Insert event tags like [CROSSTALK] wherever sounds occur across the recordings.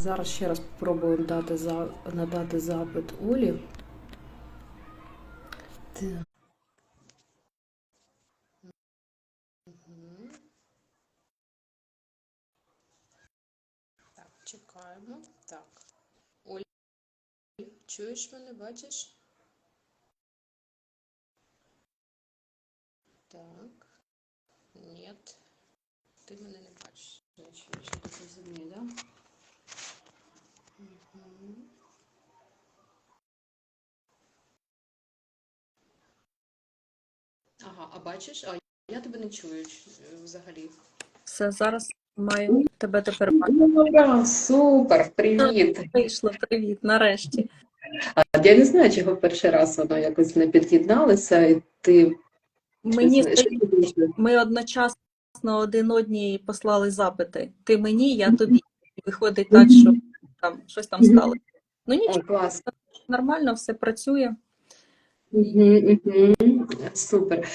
Зараз ще раз спробуємо дати за... надати запит Олі. Так. Так, чекаємо. Так. Оль, чуєш мене, бачиш? Так. Ні. Ти мене не бачиш. Не чуєш, я так да? Ага, а бачиш? А я тебе не чую взагалі. Все, зараз маю тебе тепер бачити. Ура, супер, привіт. Вийшло, привіт, нарешті. Я не знаю, чого перший раз воно якось не під'єдналося, і ти Мені ми одночасно один одній послали запити. Ти мені, я тобі. Виходить так, що там щось там Мгм. стало. Ну нічого, О, клас. нормально, все працює. Угу, угу. Супер.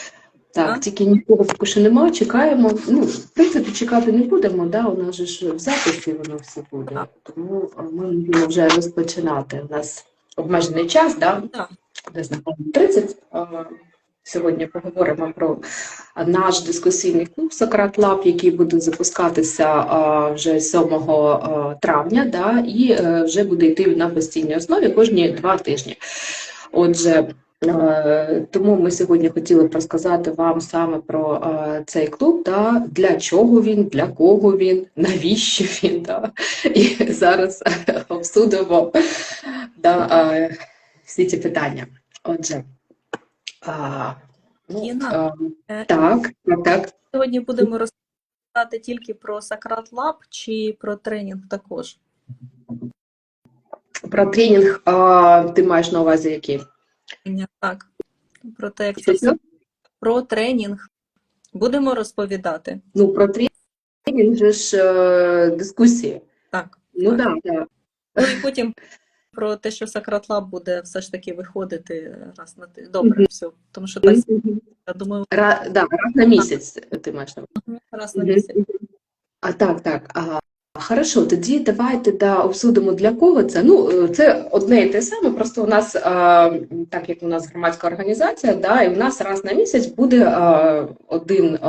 Так, тільки нікого поки що немає, чекаємо. Ну, в принципі, чекати не будемо, да? у нас же ж в записі воно все буде. Тому ми будемо вже розпочинати. У нас обмежений час, да? Десь напевно 30. А, Сьогодні поговоримо про наш дискусійний клуб Сократ Лаб, який буде запускатися вже 7 травня, да, і е, вже буде йти на постійній основі кожні два тижні. Отже, тому ми сьогодні хотіли б розказати вам саме про е, цей клуб, да, для чого він, для кого він, навіщо він. Да. І зараз [LAUGHS] обсудимо да, е, всі ці питання. Отже, ну, Інна, а, Е, так, так. Сьогодні будемо розповідати тільки про Сократ Лаб чи про тренінг також. Про тренінг а, ти маєш на увазі який? Так, про те, як це. Про тренінг будемо розповідати. Ну, про тренінг же ж е, дискусії. Так. Ну так, да, Ну і потім про те, що Сократ Лаб буде все ж таки виходити раз на ти. Добре, Мгм. все. Тому що так, я думаю, Ра, да, раз на місяць ти маєш раз на місяць. А так, так. А, хорошо, тоді давайте да, обсудимо для кого це. Ну, е, це одне і те саме, просто у нас, так як у нас громадська організація, да, і у нас раз на місяць буде один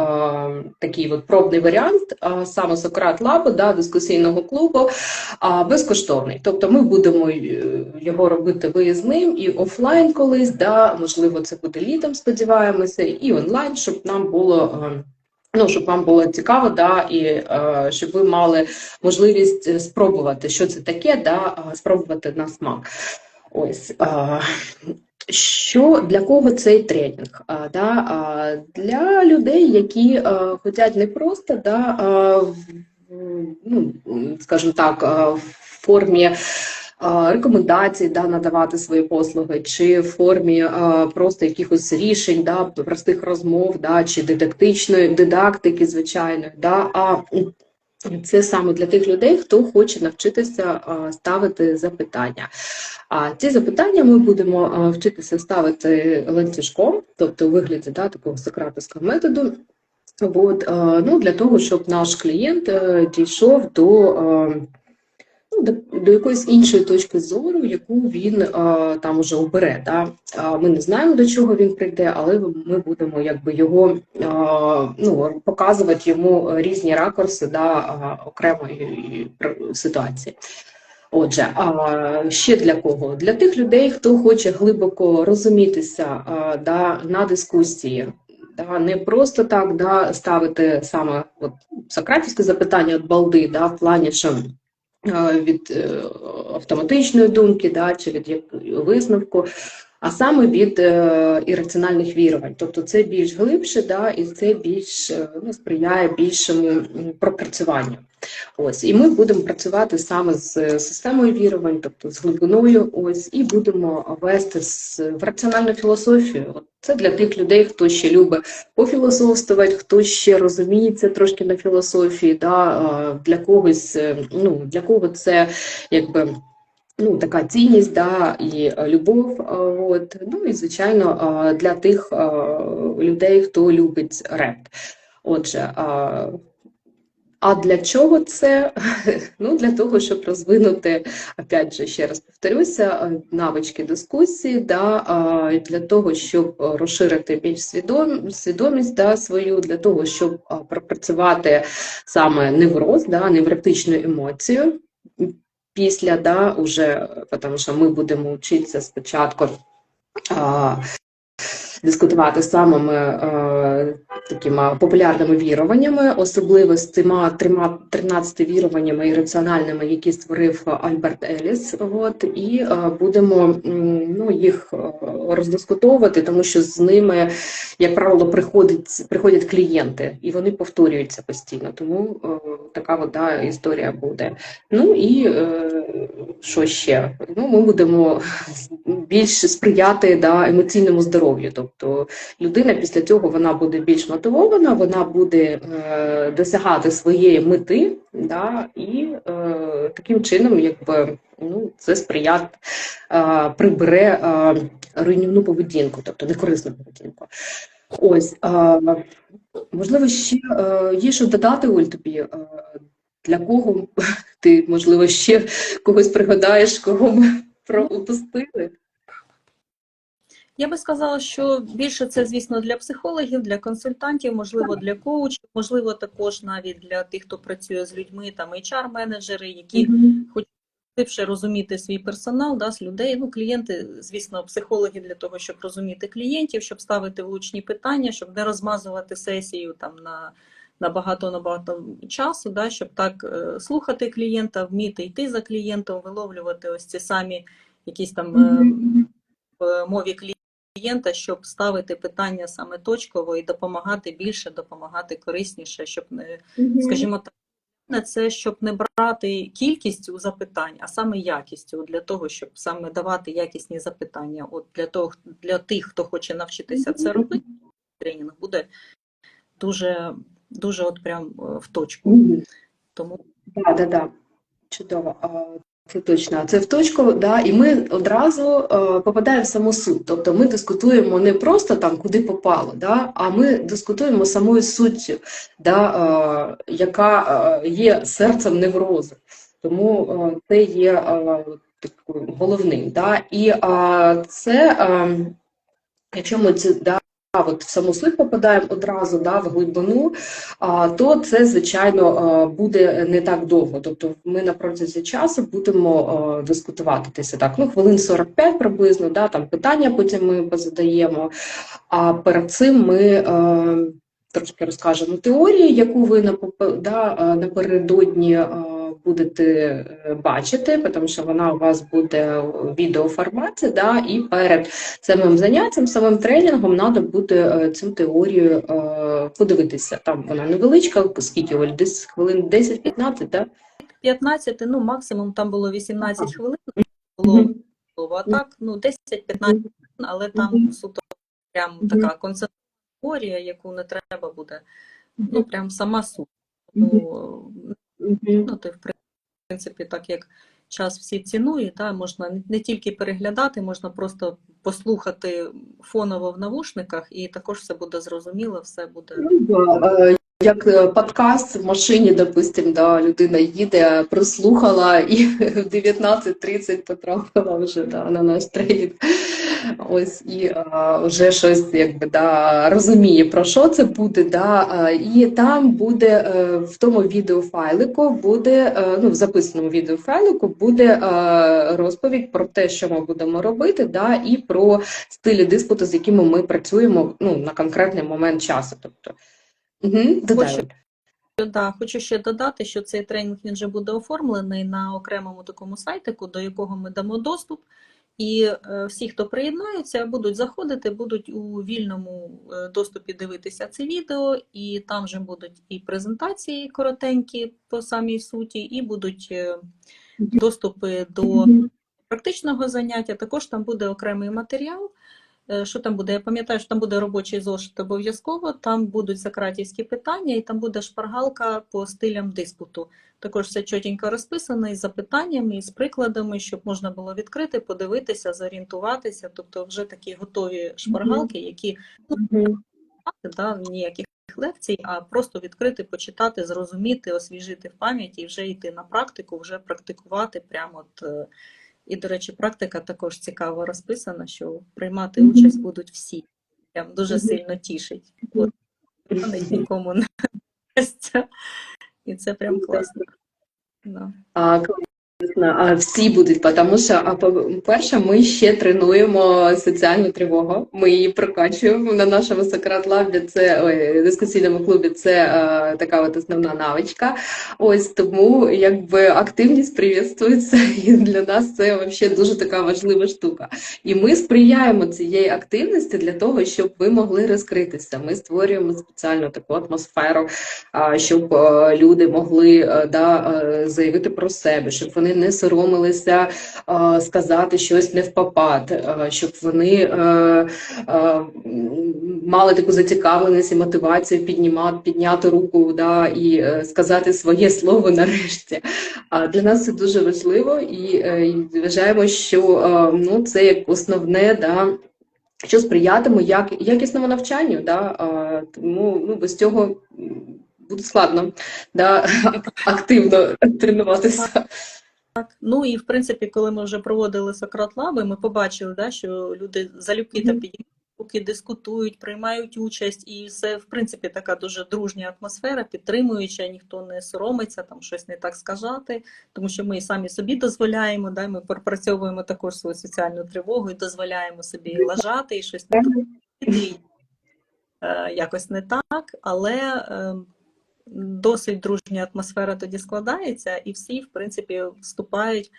такий от пробний варіант, саме Сократ Лабу, да, дискусійного клубу, безкоштовний. Тобто ми будемо е, його робити виїзним і офлайн колись, да, можливо, це буде літом, сподіваємося, і онлайн, щоб нам було. А, Ну, щоб вам було цікаво, да, і е, щоб ви мали можливість е, спробувати, що це таке, да, спробувати на смак. Ось е, що для кого цей тренінг? А, да, а, для людей, які е, хочуть не просто да, а, в- ну, скажімо так, а, в формі а, рекомендацій да, надавати свої послуги, чи в формі просто якихось рішень, да, простих розмов, да, чи дидактичної дидактики, звичайної, да, а це саме для тих людей, хто хоче навчитися ставити запитання. А ці запитання ми будемо вчитися ставити ланцюжком, тобто у вигляді да, такого сократовського методу. От, ну, для того, щоб наш клієнт е, дійшов до, до, до якоїсь іншої точки зору, яку він а, там уже обере. Да? А, Ми не знаємо, до чого він прийде, але ми будемо якби його а, ну, показувати йому різні ракурси да, окремої ситуації. Отже, а ще для кого? Для тих людей, хто хоче глибоко розумітися а, да, на дискусії, да, не просто так да, ставити саме от, сократівське запитання від балди, да, в плані, що від е, автоматичної думки, да, чи від висновку, а саме від е, ірраціональних вірувань. Тобто це більш глибше, да, і це більш е, ну, сприяє більшому пропрацюванню. Ось, і ми будемо працювати саме з е, системою вірувань, тобто з глибиною, ось, і будемо вести з, в раціональну філософію. От це для тих людей, хто ще любить пофілософствувати, хто ще розуміється трошки на філософії, да, для когось, ну, для кого це якби. Ну, така цінність, да, і е, любов. е, От. Ну і звичайно, е, для тих людей, хто любить реп. Отже, А для чого це? [LAUGHS] Ну, для того, щоб розвинути, опять же, ще раз повторюся, е, навички дискусії, да, для того, щоб розширити більш свідом, свідомість да, свою, для того, щоб пропрацювати саме невроз, да, невротичну емоцію. Після, да, уже, тому що ми будемо вчитися спочатку дискутувати самими е, такими популярними віруваннями, особливо з тима трьома 13 віруваннями ірраціональними, які створив Альберт Еліс. От, і е, будемо ну, їх е, роздискутовувати, тому що з ними, як правило, приходять, приходять клієнти, і вони повторюються постійно. Тому е, така от, да, історія буде. Ну і е, що ще? Ну, ми будемо більш сприяти да, емоційному здоров'ю. Тобто людина після цього вона буде більш мотивована, вона буде е, досягати своєї мети, да, і е, таким чином, якби ну, це сприят, е, прибере е, руйнівну поведінку, тобто некорисну поведінку. Ось, е, можливо, ще е, є що додати, Оль, тобі. Е, для кого ти, можливо, ще когось пригадаєш, кого ми пропустили? Я би сказала, що більше це, звісно, для психологів, для консультантів, можливо, для коучів, можливо, також навіть для тих, хто працює з людьми, там HR-менеджери, які хочуть глибше розуміти свій персонал, да, з людей. Ну, клієнти, звісно, психологи для того, щоб розуміти клієнтів, щоб ставити влучні питання, щоб не розмазувати сесію там на. На багато набагато часу, да, щоб так е, слухати клієнта, вміти йти за клієнтом, виловлювати ось ці самі якісь там е, в мові клієнта, щоб ставити питання саме точково і допомагати більше, допомагати корисніше, щоб не, скажімо так, це щоб не брати кількістю запитань, а саме якістю для того, щоб саме давати якісні запитання. От для того, для тих, хто хоче навчитися це робити, тренінг буде дуже, дуже от прям е, в точку. Тому Да, да, да. Чудово. Це точно. Це в точку, да, і ми одразу е, попадаємо в саму суть. Тобто ми дискутуємо не просто там, куди попало, да, а ми дискутуємо самою суттю, да, е, яка е, є серцем неврозу. Тому е, це є е, такою головним. Да. І е, це, е, якщо ми це да, от в саму суть попадаємо одразу да, в глибину, а, то це, звичайно, буде не так довго. Тобто ми на протязі часу будемо а, дискутувати десь так, ну, хвилин 45 приблизно, да, там питання потім ми позадаємо. А перед цим ми а, трошки розкажемо теорію, яку ви да, напередодні будете е, бачити, тому що вона у вас буде у відеоформаті, да, і перед самим заняттям, самим тренінгом треба буде е, цю теорію е, подивитися. Там вона невеличка, скільки Оль, десь хвилин 10-15, да? 15, ну максимум там було 18 хвилин, було а так, ну 10-15 хвилин, але там суто прям така концентрація, яку не треба буде, ну прям сама суть. Ну, ну, ти, в принципі, так як час всі цінує, да, можна не- тільки переглядати, можна просто послухати фоново в навушниках, і також все буде зрозуміло, все буде. Ну, е, Як е, подкаст в машині, допустим, да, людина їде, прослухала і [LAUGHS] в 19.30 потрапила вже да, на наш тренінг. Ось і а, вже щось якби да, розуміє, про що це буде. Да, а, і там буде е, в тому відеофайлику, буде, е, ну, в записаному відеофайлику буде е, розповідь про те, що ми будемо робити, да, і про стилі диспуту, з якими ми працюємо ну, на конкретний момент часу. Тобто, угу, Хочу, да, хочу ще додати, що цей тренінг він вже буде оформлений на окремому такому сайтику, до якого ми дамо доступ. І е, всі, хто приєднаються, будуть заходити, будуть у вільному е, доступі дивитися це відео, і там же будуть і презентації коротенькі по самій суті, і будуть е, доступи до практичного заняття. Також там буде окремий матеріал. Е, Що там буде? Я пам'ятаю, що там буде робочий зошит обов'язково, там будуть сократівські питання, і там буде шпаргалка по стилям диспуту. Також все чотенько розписано із запитаннями, із прикладами, щоб можна було відкрити, подивитися, зорієнтуватися. Тобто вже такі готові шпаргалки, які Мгм. да, ніяких лекцій, а просто відкрити, почитати, зрозуміти, освіжити в пам'яті і вже йти на практику, вже практикувати прямо от. І, до речі, практика також цікаво розписана, що приймати Мгм. участь будуть всі. Прям дуже Мгм. сильно тішить. От, нікому не. [LAUGHS] І це прям класно. Да. А, всі будуть, тому що, а, по-перше, ми ще тренуємо соціальну тривогу. Ми її прокачуємо на нашому Сократ Лабі. Це ой, дискусійному клубі. Це е, така от основна навичка. Ось тому якби активність привітствується, [LAUGHS] і для нас це взагалі дуже така важлива штука. І ми сприяємо цієї активності для того, щоб ви могли розкритися. Ми створюємо спеціальну таку атмосферу, а, щоб е, люди могли е, да, е, заявити про себе, щоб вони не соромилися е, сказати щось не в попад, е, щоб вони е, мали таку зацікавленість і мотивацію піднімати, підняти руку да, і сказати своє слово нарешті. А для нас це дуже важливо і, вважаємо, що ну, це як основне. Да, що сприятиме як, якісному навчанню, да? а, тому ну, без цього буде складно да? [LAUGHS] активно тренуватися. Ну і в принципі, коли ми вже проводили Сократ Лаби, ми побачили, да, що люди залюбки та руки, дискутують, приймають участь, і все в принципі така дуже дружня атмосфера, підтримуюча, ніхто не соромиться там щось не так сказати, тому що ми і самі собі дозволяємо, да, ми пропрацьовуємо також свою соціальну тривогу і дозволяємо собі лажати і щось не е, якось не так, але. Досить дружня атмосфера тоді складається, і всі, в принципі, вступають,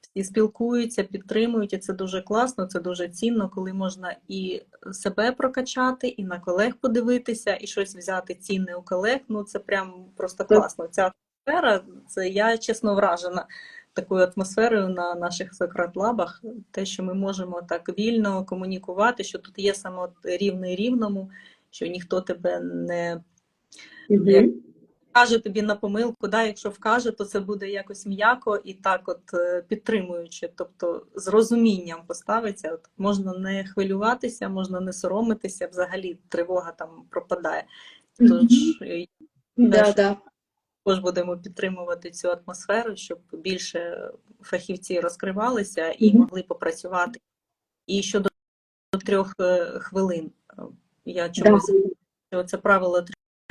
всі спілкуються, підтримують, і це дуже класно, це дуже цінно, коли можна і себе прокачати, і на колег подивитися, і щось взяти цінне у колег. Ну це прям просто класно. Ця атмосфера, це я чесно вражена такою атмосферою на наших Сократ-лабах, те, що ми можемо так вільно комунікувати, що тут є саме рівний рівному, що ніхто тебе не Мгм. Каже тобі на помилку, да, якщо вкаже, то це буде якось м'яко і так от е, підтримуючи, тобто з розумінням поставиться. От можна не хвилюватися, можна не соромитися, взагалі тривога там пропадає. Тож е, Да, да. також будемо підтримувати цю атмосферу, щоб більше фахівці розкривалися і могли попрацювати. І щодо трьох е, хвилин, я чомусь що це правило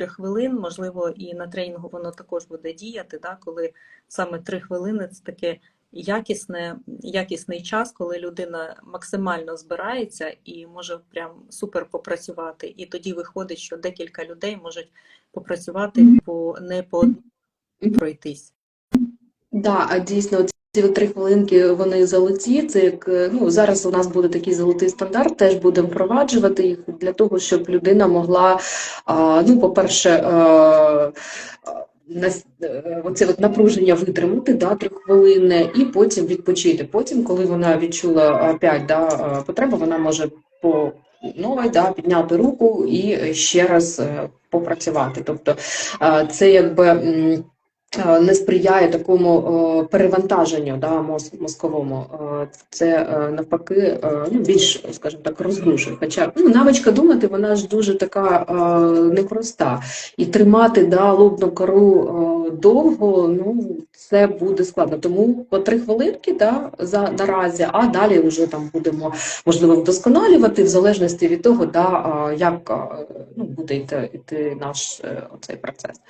хвилин, можливо, і на тренінгу воно також буде діяти, да, коли саме три хвилини це таке якісне, якісний час, коли людина максимально збирається і може прям супер попрацювати. І тоді виходить, що декілька людей можуть попрацювати по не по пройтись. Да, а дійсно, ці три хвилинки вони золоті. Це як е, ну зараз у нас буде такий золотий стандарт, теж будемо впроваджувати їх для того, щоб людина могла, ну, по-перше, а, нас- е, оце от напруження витримати, да, три хвилини, і потім відпочити. Потім, коли вона відчула опять да, потребу, вона може по новій да, підняти руку і ще раз е, попрацювати. Тобто це якби. Е, не сприяє такому е, перевантаженню да, мозковому. Е, Це навпаки ну, більш, скажімо так, роздушує. Хоча ну, навичка думати, вона ж дуже така непроста. І тримати да, лобну кору довго, ну це буде складно. Тому по три хвилинки да, за наразі, а далі вже там будемо можливо вдосконалювати в залежності від того, да, як ну, буде йти, йти наш оцей процес.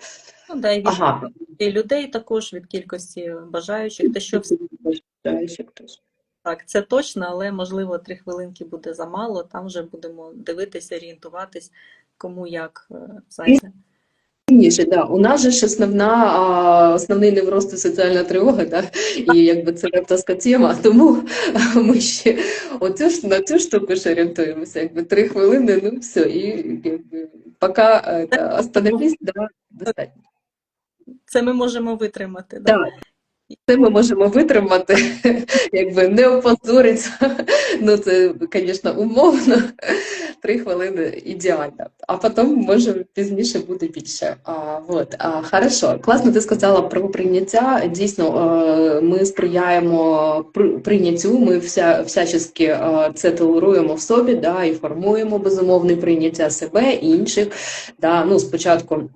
Ну, да, і від Ага. людей також від кількості бажаючих. Те, що всі Бажаючих теж. Так, це точно, але можливо три хвилинки буде замало. Там вже будемо дивитися, орієнтуватись, кому як е, зайде. Ніше, да. У нас же ж основна, а, основний невроз це соціальна тривога, да? і якби це репторська тема, тому ми ще оцю ж на цю штуку ж орієнтуємося. Якби три хвилини, ну все, і якби поки е, остановись, да, достатньо. Це ми можемо витримати. Так, це ми можемо витримати, [LAUGHS] якби не опозоритися. [LAUGHS] Ну це, звісно, умовно. [LAUGHS] Три хвилини ідеально. А потім, може, пізніше буде більше. А, вот. а, хорошо. Класно, ти сказала про прийняття. Дійсно, е, ми сприяємо прийняттю, ми вся, всячески е, це толеруємо в собі, да, і формуємо безумовне прийняття себе і інших. Да, ну, спочатку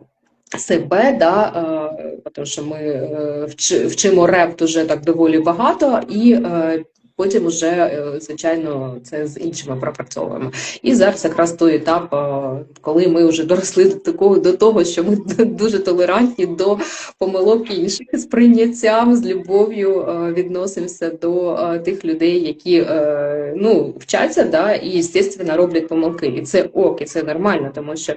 себе, да, е, тому що ми е, вчи- вчимо реп вже так доволі багато, і е, потім вже, е, звичайно, це з іншими пропрацьовуємо. І зараз якраз той етап, е, коли ми вже доросли до такого до того, що ми [LAUGHS] дуже толерантні до помилок інших з прийняттям, з любов'ю е, відносимося до тих людей, які ну, вчаться, да, і, звісно, роблять помилки. І це ок, і це нормально, тому що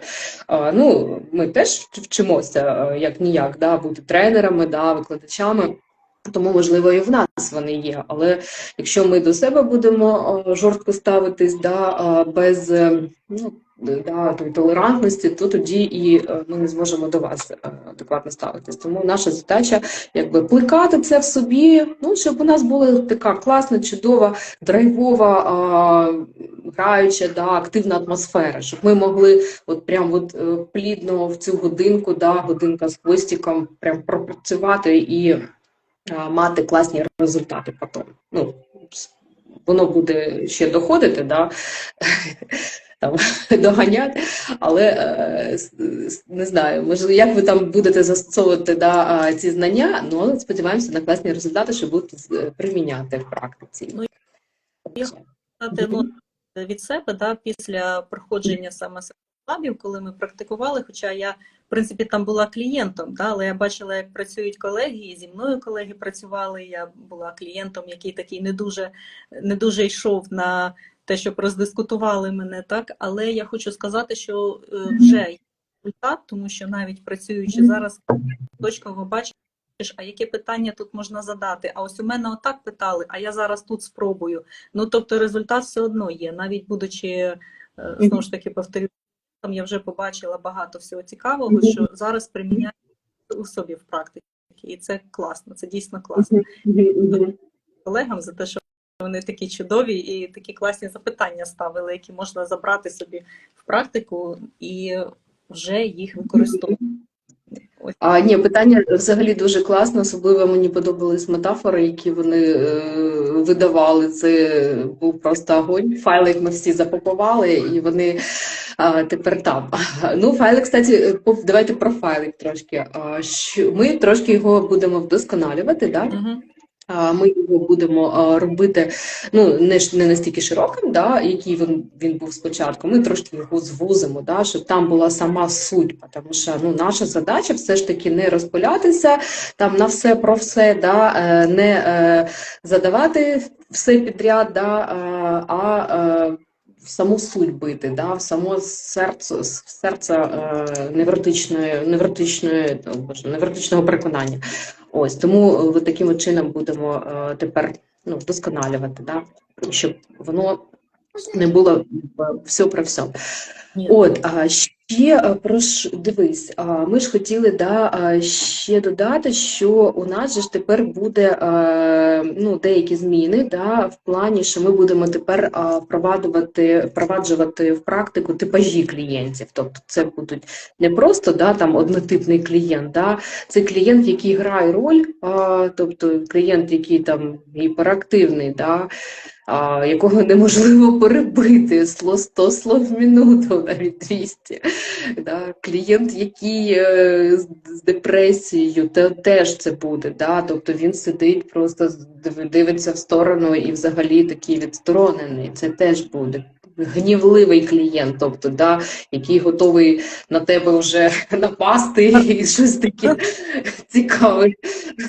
Ну, ми теж вчимося як ніяк, да, бути тренерами, да, викладачами. Тому, можливо, і в нас вони є. Але якщо ми до себе будемо е, жорстко ставитись, да, без е, ну, да, толерантності, то тоді і е, ми не зможемо до вас адекватно ставитись. Тому наша задача якби плекати це в собі, ну, щоб у нас була така класна, чудова, драйвова, граюча, да, активна атмосфера, щоб ми могли от прям от плідно в цю годинку, да, годинка з хвостиком, прям пропрацювати і мати класні результати потім. Ну, воно буде ще доходити, да, [LAUGHS] там, [LAUGHS] доганяти, але е, не знаю, можливо, як ви там будете застосовувати да, ці знання, ну, але сподіваємося на класні результати, що будете приміняти в практиці. Ну, я сказати, ну, від себе, да, після проходження саме лабів, коли ми практикували, хоча я, в принципі, там була клієнтом, да, але я бачила, як працюють колеги, і зі мною колеги працювали. Я була клієнтом, який такий не дуже, не дуже йшов на те, щоб роздискутували мене, так. Але я хочу сказати, що е, вже є результат, тому що навіть працюючи зараз точково бачиш, а яке питання тут можна задати? А ось у мене отак питали, а я зараз тут спробую. Ну тобто результат все одно є, навіть будучи е, знову ж таки повторю, там я вже побачила багато всього цікавого, що зараз приміняю у собі в практиці, і це класно, це дійсно класно. Колегам за те, що вони такі чудові і такі класні запитання ставили, які можна забрати собі в практику і вже їх використовувати. А ні, питання взагалі дуже класно, особливо мені подобались метафори, які вони е, видавали. Це був просто огонь. Файлик ми всі запакували, і вони а, тепер там. [LAUGHS] Ну, файлик, кстати, давайте про файлик трошки. Ми трошки його будемо вдосконалювати, да? А, Ми його будемо робити ну, не, не настільки широким, да, який він, він був спочатку. Ми трошки його звузимо, да, щоб там була сама суть. Тому що ну, наша задача все ж таки не розпилятися там на все про все, да, е, не е, задавати все підряд, да, е, а в саму суть бити, да, в само серце, в серце е, невротичної, невротичної, боже, невротичного переконання. Ось тому е, от таким чином будемо е, тепер ну, вдосконалювати, да? щоб воно не було е, все про все. От, а ще е, прош, дивись, а, ми ж хотіли да, ще додати, що у нас же ж тепер буде е, ну, деякі зміни да, в плані, що ми будемо тепер впроваджувати, в практику типажі клієнтів. Тобто це будуть не просто да, там, однотипний клієнт, да, це клієнт, який грає роль, тобто клієнт, який там гіперактивний, да, а, якого неможливо перебити сло 100 слов в минуту, навіть 200. Да. Клієнт, який е, з, депресією, те, теж це буде. Да. Тобто він сидить, просто дивиться в сторону і взагалі такий відсторонений. Це теж буде. Гнівливий клієнт, тобто, да, який готовий на тебе вже [LAUGHS] напасти і щось таке цікаве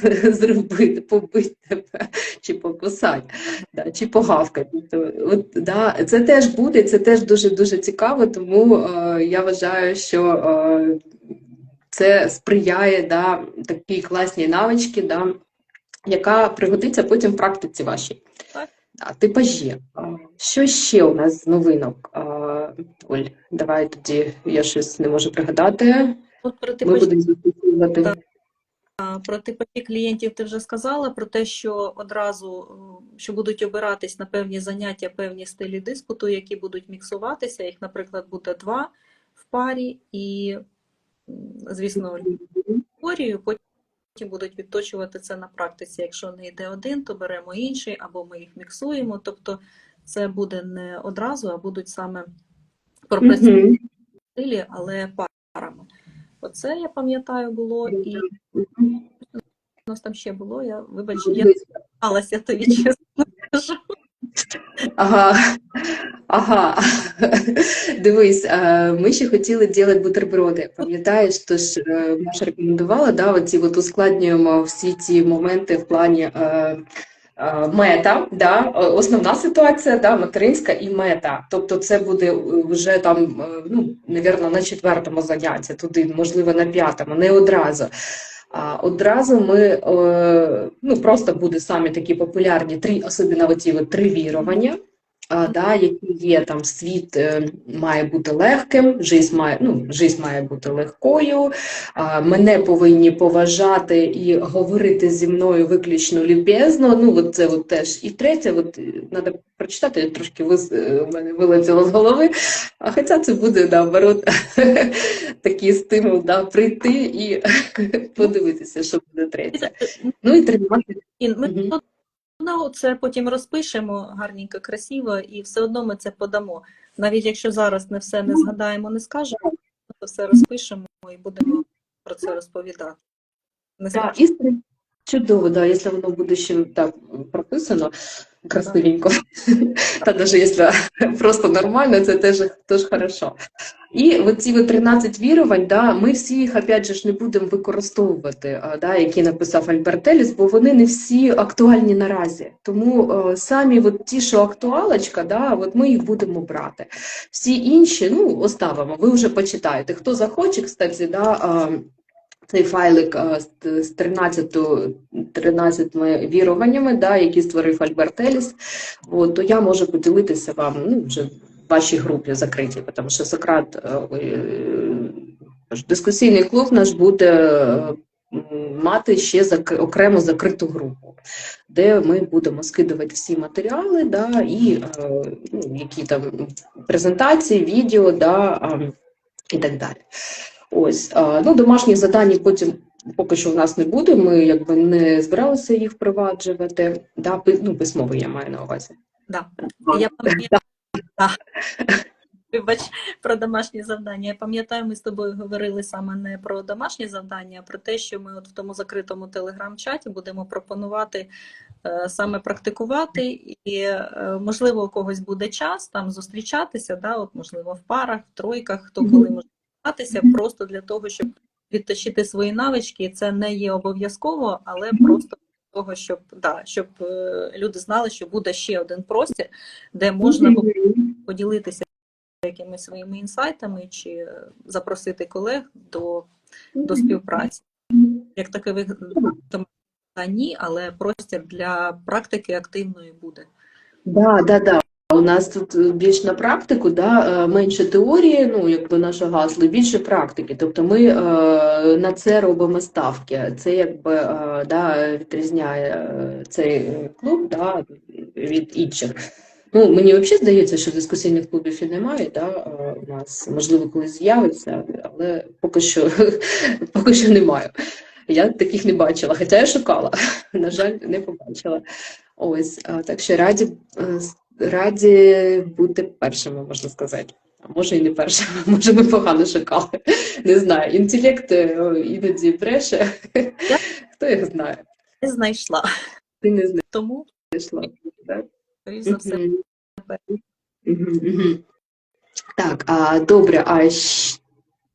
[LAUGHS] зробити, побити тебе чи покусати, да, чи погавкати. Тобто, от, да, це теж буде, це теж дуже дуже цікаво, тому е, я вважаю, що е, це сприяє да, такій класній навичці, да, яка пригодиться потім в практиці вашій. Так. А, типажі. Що ще у нас з новинок? Оль, давай тоді я щось не можу пригадати. От про Ми будемо застосовувати. Про типажі клієнтів ти вже сказала, про те, що одразу е, що будуть обиратись на певні заняття, певні стилі диспуту, які будуть міксуватися. Їх, наприклад, буде два в парі, і, звісно, теорію, потім будуть відточувати це на практиці. Якщо не йде один, то беремо інший, або ми їх міксуємо. Тобто це буде не одразу, а будуть саме пропрацьовані стилі, але парами. Оце я пам'ятаю було, і у нас там ще було. Я вибач, я не тобі чесно кажу. Ага, ага. [LAUGHS] Дивись, е, ми ще хотіли робити бутерброди. Пам'ятаєш, то ж е, Маша рекомендувала, да, оці от ускладнюємо всі ці моменти в плані е, мета, да, основна ситуація, да, материнська і мета. Тобто це буде вже там, ну, навірно, на четвертому занятті, туди, можливо, на п'ятому, не одразу. А одразу ми ну просто буде самі такі популярні три, особливо от три вірування, да, які є там світ е, має бути легким, жизнь має, ну, жизнь має бути легкою, мене повинні поважати і говорити зі мною виключно любезно. Ну, от це от теж. І третє, от треба прочитати, я трошки вис, е, мене вилетіло з голови. А хоча це буде наоборот [LAUGHS] такий стимул да, прийти і [LAUGHS] подивитися, що буде третє. Ну і тренувати. Ну, це потім розпишемо гарненько, красиво, і все одно ми це подамо. Навіть якщо зараз не все не згадаємо, не скажемо, то все розпишемо і будемо про це розповідати. Не Да, і чудово, да, якщо воно буде ще так прописано красивенько, та навіть якщо просто нормально, це теж, теж хорошо. І оці 13 вірувань, да, ми всі їх, опять же, ж, не будемо використовувати, да, які написав Альберт Еліс, бо вони не всі актуальні наразі. Тому е, самі от ті, що актуалочка, да, от ми їх будемо брати. Всі інші, ну, оставимо, ви вже почитаєте. Хто захоче, кстати, да, а, цей файлик з- з 13, 13 віруваннями, да, які створив Альберт Еліс, от, то я можу поділитися вам ну, вже в вашій групі закритій, тому що Сократ, е, е, дискусійний клуб наш буде е, мати ще окремо закриту групу, де ми будемо скидувати всі матеріали, да, і е, ну, які там презентації, відео, да, і так далі. Ось, а, ну, домашні завдання потім поки що в нас не буде. Ми якби не збиралися їх впроваджувати. Да, пи- ну, письмово я маю на увазі. Да. Я пам'ятаю, да. Вибач про домашні завдання. Я пам'ятаю, ми з тобою говорили саме не про домашні завдання, а про те, що ми от в тому закритому телеграм-чаті будемо пропонувати е, саме практикувати, і е, можливо у когось буде час там зустрічатися, да, от можливо в парах, в тройках, хто коли може зустрічатися, просто для того, щоб відточити свої навички. Це не є обов'язково, але просто для того, щоб да, щоб е, люди знали, що буде ще один простір, де можна поділитися якимись своїми інсайтами чи запросити колег до, до співпраці. Як такових та ні, але простір для практики активної буде. Да, да, да. У нас тут е, більш на практику, да, е, менше теорії, ну якби наше гасло, більше практики. Тобто ми е, на це робимо ставки. Це якби е, да, відрізняє е, цей клуб да, від інших. Ну, мені взагалі здається, що дискусійних клубів і немає, да, у нас можливо колись з'явиться, але поки що, [LAUGHS] поки що немає. Я таких не бачила, хоча я шукала, [LAUGHS] на жаль, не побачила. Ось, так що раді, раді бути першими, можна сказати. А може і не першими, [LAUGHS] може ми погано шукали. Не знаю. Інтелект е, іноді бреше. Хто їх знає? Не знайшла. Ти не Тому, знайшла. Так? за все, а, добре, а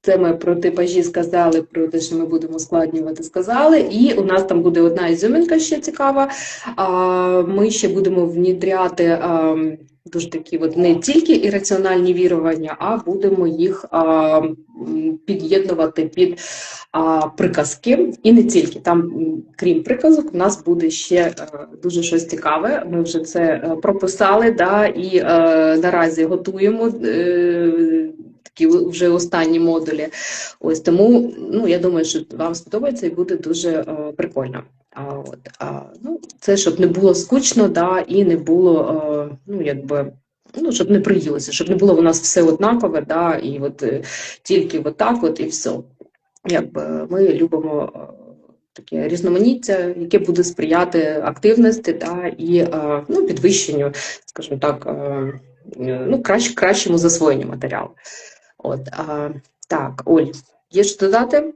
це ми про типажі сказали, про те, що ми будемо ускладнювати, сказали. І у нас там буде одна ізюминка ще цікава. Ми ще будемо внідряти дуже такі от не тільки ірраціональні вірування, а будемо їх під'єднувати під приказки. І не тільки там, крім приказок, у нас буде ще е, дуже щось цікаве. Ми вже це е, прописали, да, і е, наразі готуємо такі вже останні модулі. Ось тому ну я думаю, що вам сподобається і буде дуже е, прикольно. А, от, а, ну, це щоб не було скучно, да, і не було, е, ну, якби, ну, щоб не приїлося, щоб не було у нас все однакове, да, і от е, тільки от от і все. Якби ми любимо таке різноманіття, яке буде сприяти активності да, і ну, підвищенню, скажімо так, ну, краще, кращому засвоєнню матеріалу. От, а, так, Оль, є що додати?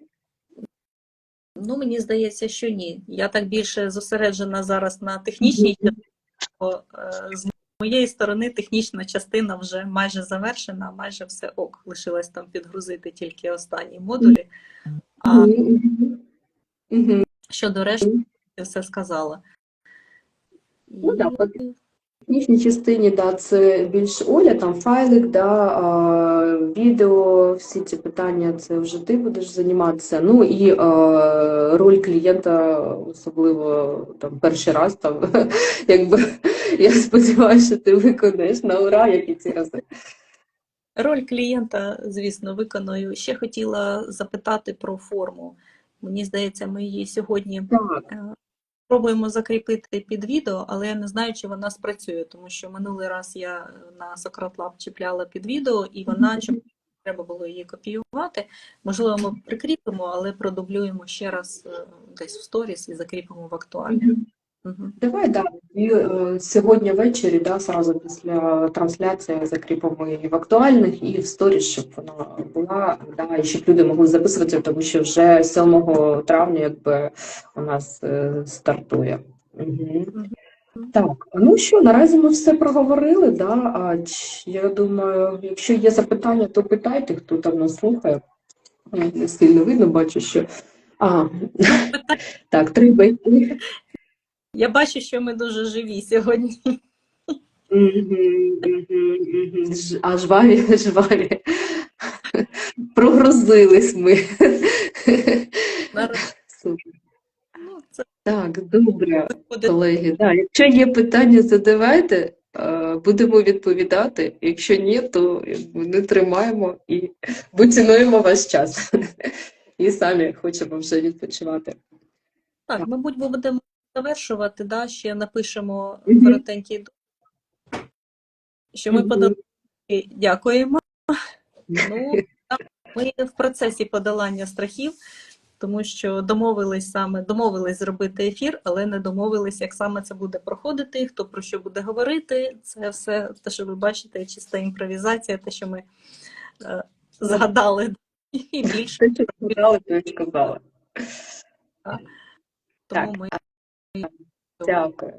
Ну, мені здається, що ні. Я так більше зосереджена зараз на технічній частині, бо е, з моєї сторони технічна частина вже майже завершена, майже все ок. Лишилось там підгрузити тільки останні модулі. А щодо решти, я все сказала. Ну, так, технічній частині, да, це більш Оля, там файлик, да, а, відео, всі ці питання, це вже ти будеш займатися. Ну і а, роль клієнта, особливо там перший раз, там, [LAUGHS] якби, [LAUGHS] я сподіваюся, що ти виконаєш на ура, як і ці рази. Роль клієнта, звісно, виконую. Ще хотіла запитати про форму. Мені здається, ми її сьогодні Так. Е, спробуємо закріпити під відео, але я не знаю, чи вона спрацює, тому що минулий раз я на Сократлаб чіпляла під відео, і вона чому треба було її копіювати. Можливо, ми прикріпимо, але продублюємо ще раз е, десь в сторіс і закріпимо в актуалі. Давай, да. І е, сьогодні ввечері, да, сразу після трансляції закріпимо її в актуальних і в сторіс, щоб вона була, да, і щоб люди могли записуватися, тому що вже 7 травня якби у нас е, стартує. Угу. Так, ну що, наразі ми все проговорили, да? А я думаю, якщо є запитання, то питайте, хто там нас слухає. Не сильно видно, бачу, що. А, [LAUGHS] так, три байки. Я бачу, що ми дуже живі сьогодні. А жваві, жваві. Прогрузились ми. Ну, це Так, добре, колеги. Да, якщо є питання, задавайте, будемо відповідати. Якщо ні, то не тримаємо і бо цінуємо ваш час. І самі хочемо вже відпочивати. Так, мабуть, ми будемо завершувати, да? ще напишемо Мгм. коротенький д- що ми Мгм. подали. Дякуємо. Ну, ми в процесі подолання страхів, тому що домовились саме домовились зробити ефір, але не домовились, як саме це буде проходити, хто про що буде говорити. Це все те, що ви бачите, чиста імпровізація, те, що ми е, згадали, і більше. Те, що то й сказали. Тому ми Дякую.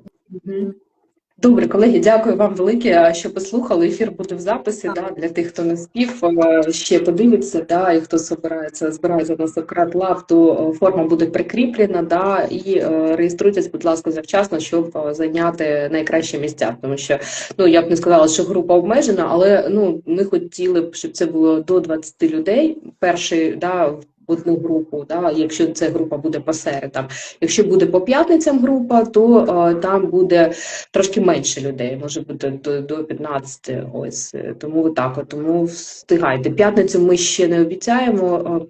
Добре, колеги, дякую вам велике, що послухали. Ефір буде в записі. Да, для тих, хто не спів, ще подивиться, да, і хто збирається, збирається на Сократ Лав, то форма буде прикріплена. Да, і реєструйтесь, будь ласка, завчасно, щоб зайняти найкращі місця. Тому що ну я б не сказала, що група обмежена, але ну ми хотіли б, щоб це було до 20 людей. Перший да, одну групу, да, якщо ця група буде по середам. Якщо буде по п'ятницям група, то е, там буде трошки менше людей, може бути до, до 15. Ось е, тому так. Тому встигайте. П'ятницю ми ще не обіцяємо, е,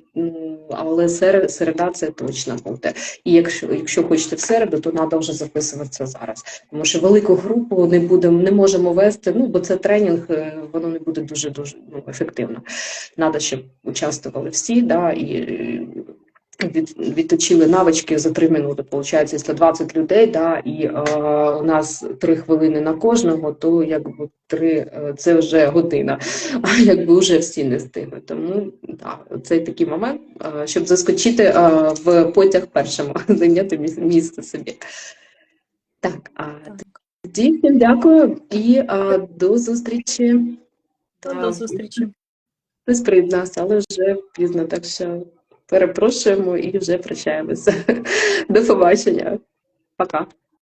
але середа, це точно буде. І якщо, якщо хочете в середу, то треба вже записуватися зараз. Тому що велику групу не будемо, не можемо вести. Ну бо це тренінг, е, воно не буде дуже дуже ну, ефективно. Треба, щоб участвували всі, да, і від, відточили навички за 3 минути. Получається, якщо 20 людей, да, і е, у нас 3 хвилини на кожного, то якби 3, е, це вже година, а якби вже всі не встигнуть. Тому да, це такий момент, е, щоб заскочити е, в потяг першому, [LAUGHS] зайняти міс- місце собі. Так, а тоді всім дякую і е, до зустрічі. до зустрічі. Хтось приєднався, але вже пізно, так що перепрошуємо і вже прощаємося. До побачення. Пока.